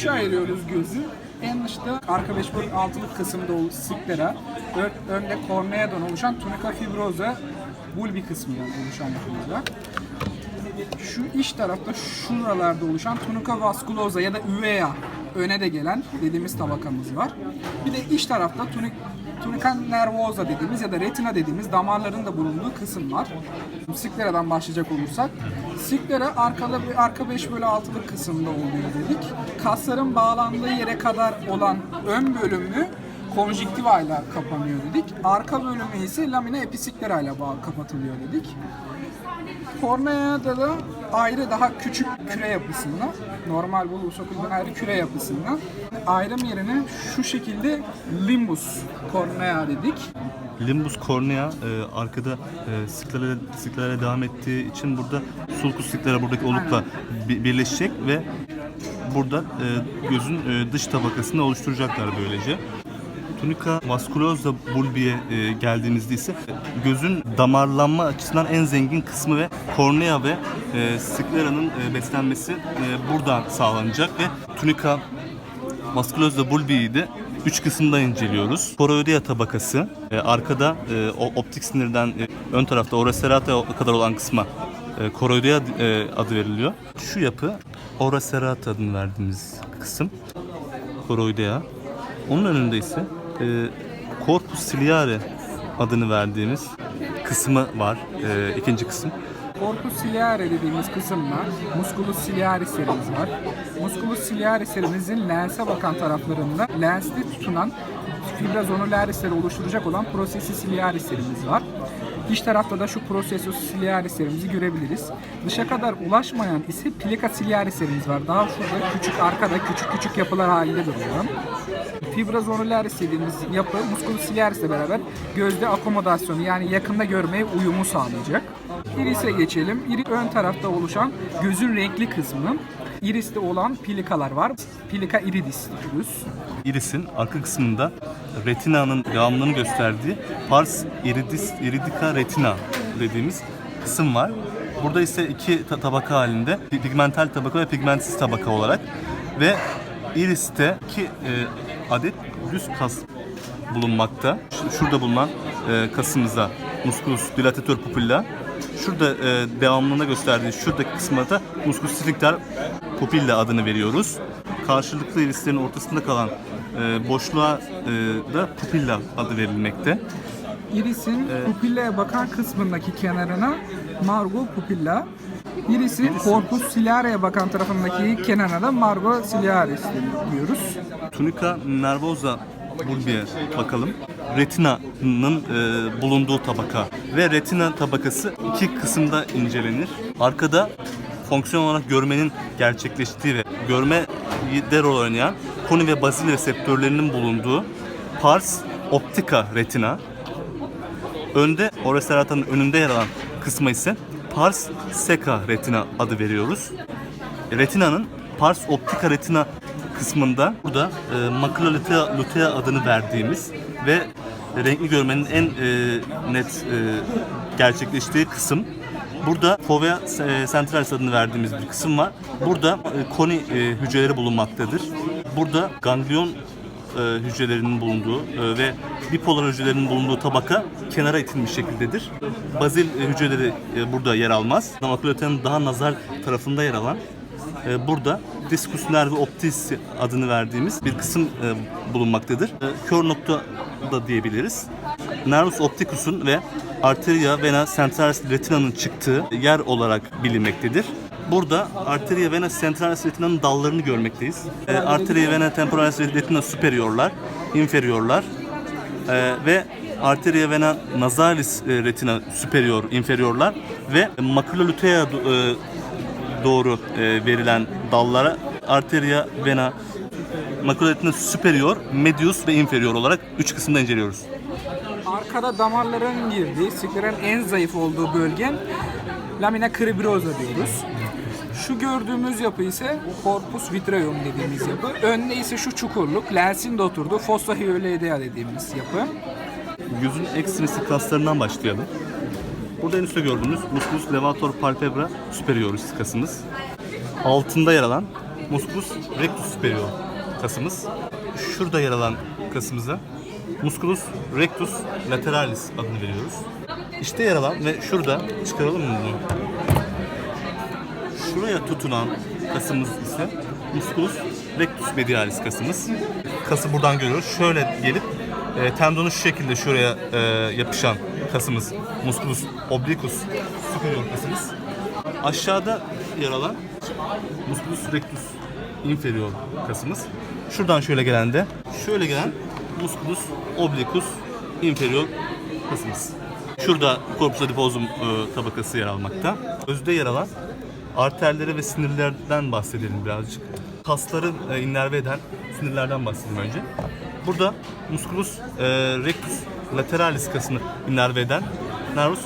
üçe ayırıyoruz gözü. En dışta arka beş bölük altılık kısımda ol- sklera, ön- önde korneadan oluşan tunica fibrosa bulbi kısmından oluşan bir fibra. Şu iç tarafta şuralarda oluşan tunica vasculosa ya da uvea öne de gelen dediğimiz tabakamız var. Bir de iç tarafta tunik, tunica nervosa dediğimiz ya da retina dediğimiz damarların da bulunduğu kısım var. Sklera'dan başlayacak olursak. Sklera arkada arka 5 bölü 6'lık kısımda oluyor dedik. Kasların bağlandığı yere kadar olan ön bölümü konjüktiva ile kapanıyor dedik. Arka bölümü ise lamina episikleri ile kapatılıyor dedik. Korneada da ayrı daha küçük küre yapısında, normal bulbus okuldan ayrı küre yapısında ayrım yerine şu şekilde limbus kornea dedik. Limbus cornea e, arkada e, siklere, siklere devam ettiği için burada sulcus siklera buradaki olukla bi- birleşecek ve burada e, gözün e, dış tabakasını oluşturacaklar böylece. Tunica vasculosa bulbiye e, geldiğimizde ise gözün damarlanma açısından en zengin kısmı ve kornea ve e, skleranın e, beslenmesi e, buradan sağlanacak ve tunica Vaskuloza bulbiyi de üç kısımda inceliyoruz. Choroidea tabakası, e, arkada e, optik sinirden e, ön tarafta ora serrata kadar olan kısma e, choroidea e, adı veriliyor. Şu yapı ora serrata adını verdiğimiz kısım. Choroidea. Onun önünde ise e, corpus ciliare adını verdiğimiz kısmı var. E, ikinci kısım. Corpus ciliare dediğimiz kısımda musculus ciliaris serimiz var. Musculus ciliaris serimizin lense bakan taraflarında lensli tutunan fibra zonularisleri oluşturacak olan processus ciliaris serimiz var. İç tarafta da şu processus ciliaris serimizi görebiliriz. Dışa kadar ulaşmayan ise plica ciliaris serimiz var. Daha şurada küçük arkada küçük küçük yapılar halinde duruyor. Fibra zonularis dediğimiz yapı musculus ciliaris beraber gözde akomodasyonu yani yakında görmeye uyumu sağlayacak. Iris'e geçelim. Iris ön tarafta oluşan gözün renkli kısmı. Iris'te olan plikalar var. Plika iridis diyoruz. Iris'in arka kısmında retinanın devamlılığını gösterdiği pars iridis, iridica retina dediğimiz kısım var. Burada ise iki ta- tabaka halinde pigmental tabaka ve pigmentsiz tabaka olarak ve iris'te iki e, adet düz kas bulunmakta. Şurada bulunan e, kasımıza musculus dilatator pupilla. Şurada e, devamlılığına gösterdiği şuradaki kısma da musculus sphincter pupilla adını veriyoruz. Karşılıklı irislerin ortasında kalan e, boşluğa e, da pupilla adı verilmekte. Iris'in pupillaya bakan kısmındaki kenarına margo pupilla. Iris'in corpus ciliare'ye bakan tarafındaki kenarına da margo ciliaris diyoruz. Tunica nervosa bulbiye bakalım. Retina'nın e, bulunduğu tabaka ve retina tabakası iki kısımda incelenir. Arkada fonksiyon olarak görmenin gerçekleştiği ve görme de rol oynayan koni ve bazil reseptörlerinin bulunduğu pars optica retina. Önde oroseratanın önünde yer alan kısma ise pars seca retina adı veriyoruz. Retina'nın pars optica retina kısmında burada e, macula lutea, lutea adını verdiğimiz ve renkli görmenin en e, net e, gerçekleştiği kısım. Burada fovea e, centralis adını verdiğimiz bir kısım var. Burada e, koni e, hücreleri bulunmaktadır. Burada ganglion hücrelerinin bulunduğu ve bipolar hücrelerinin bulunduğu tabaka kenara itilmiş şekildedir. Bazil hücreleri burada yer almaz. Makulatenin daha nazar tarafında yer alan burada diskus nervi optis adını verdiğimiz bir kısım bulunmaktadır. Kör nokta da diyebiliriz. Nervus opticus'un ve arteria vena centralis retina'nın çıktığı yer olarak bilinmektedir. Burada arteria vena centralis retina'nın dallarını görmekteyiz. E, arteria vena temporalis retina superiorlar, inferiorlar e, ve arteria vena nasalis e, retina superior, inferiorlar ve macula lutea e, doğru e, verilen dallara arteria vena macula retina superior, medius ve inferior olarak üç kısımda inceliyoruz. Arkada damarların girdiği, siklerin en zayıf olduğu bölge lamina cribrosa diyoruz. Şu gördüğümüz yapı ise corpus vitreum dediğimiz yapı. Önde ise şu çukurluk, lensin de oturduğu fossa hyoidea dediğimiz yapı. Yüzün ekstresi kaslarından başlayalım. Burada en üstte gördüğünüz musculus levator palpebra superioris kasımız. Altında yer alan musculus rectus superior kasımız. Şurada yer alan kasımıza musculus rectus lateralis adını veriyoruz. İşte yer alan ve şurada çıkaralım mı bunu? Şuraya tutunan kasımız ise musculus rectus medialis kasımız. Kası buradan görüyoruz. Şöyle gelip e, tendonu şu şekilde şuraya e, yapışan kasımız musculus obliquus superior kasımız. Aşağıda yer alan musculus rectus inferior kasımız. Şuradan şöyle gelen de şöyle gelen musculus obliquus inferior kasımız. Şurada corpus adiposum e, tabakası yer almakta. Özde yer alan arterleri ve sinirlerden bahsedelim birazcık. Kasları e, innerve eden sinirlerden bahsedelim önce. Burada musculus e, rectus lateralis kasını innerve eden nervus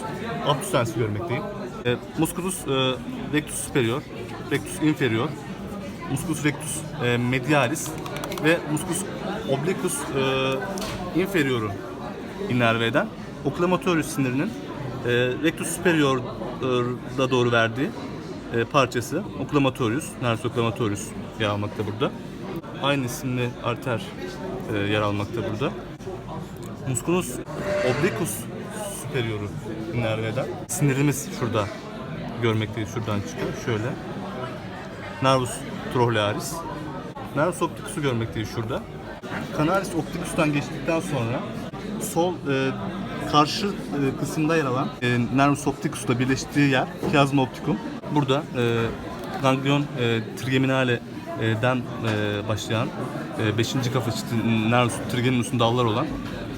abducens'i görmekteyim. E, musculus e, rectus superior, rectus inferior, musculus rectus medialis ve musculus obliquus e, inferior'u innerve eden occlumatorius sinirinin e, rectus superior'a doğru verdiği e, parçası occlumatorius, nervus occlumatorius yer almakta burada. Aynı isimli arter e, yer almakta burada. Musculus obliquus superior'u innerve eden sinirimiz şurada görmekteyiz. Şuradan çıkıyor. Şöyle. Nervus trochlearis. Nervus opticus'u görmekteyiz şurada. Canaris opticus'tan geçtikten sonra sol e, karşı e, kısımda yer alan e, Nervus opticus'la birleştiği yer chiasma opticum. Burada e, ganglion e, trigeminale'den e, başlayan 5. kafa çiti Nervus trigeminus'un dalları olan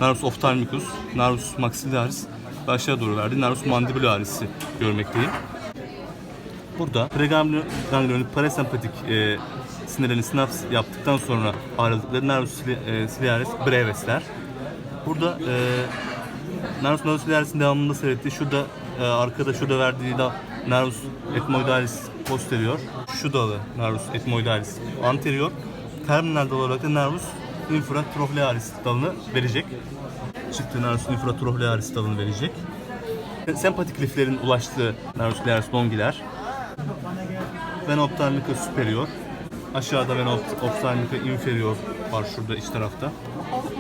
Nervus ophthalmicus, Nervus maxillaris ve aşağı doğru verdiği Nervus mandibularis'i görmekteyim. Burada preganglionik parasempatik e, sinirlerin sinaps yaptıktan sonra ayrıldıkları nervus e, ciliaris brevesler. Burada e, nervus nodosiliaris'in devamında seyrettiği şurada e, arkada şurada verdiği da nervus ethmoidalis posterior. Şu dalı nervus ethmoidalis anterior. Terminal dal olarak da nervus infratrochlearis dalını verecek. Çıktığı nervus infratrochlearis dalını verecek. Sempatik liflerin ulaştığı nervus ciliaris longiler. Vena ophthalmica superior. Aşağıda opt- ophthalmica inferior var şurada iç tarafta.